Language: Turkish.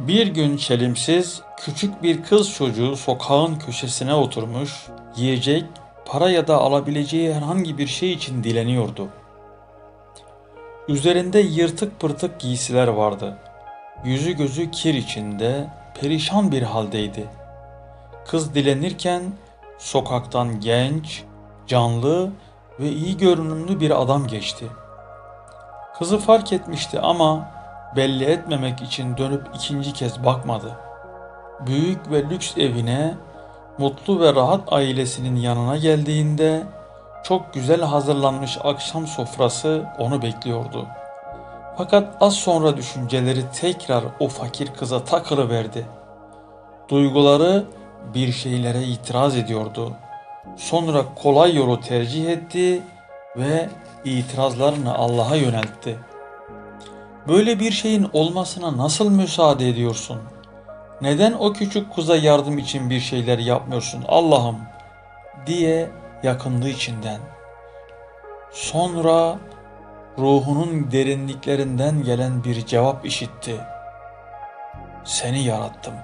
Bir gün çelimsiz küçük bir kız çocuğu sokağın köşesine oturmuş, yiyecek, para ya da alabileceği herhangi bir şey için dileniyordu. Üzerinde yırtık pırtık giysiler vardı. Yüzü gözü kir içinde, perişan bir haldeydi. Kız dilenirken sokaktan genç, canlı ve iyi görünümlü bir adam geçti. Kızı fark etmişti ama belli etmemek için dönüp ikinci kez bakmadı. Büyük ve lüks evine, mutlu ve rahat ailesinin yanına geldiğinde çok güzel hazırlanmış akşam sofrası onu bekliyordu. Fakat az sonra düşünceleri tekrar o fakir kıza takılıverdi. Duyguları bir şeylere itiraz ediyordu. Sonra kolay yolu tercih etti ve itirazlarını Allah'a yöneltti. Böyle bir şeyin olmasına nasıl müsaade ediyorsun? Neden o küçük kıza yardım için bir şeyler yapmıyorsun Allah'ım? diye yakındı içinden. Sonra ruhunun derinliklerinden gelen bir cevap işitti. Seni yarattım.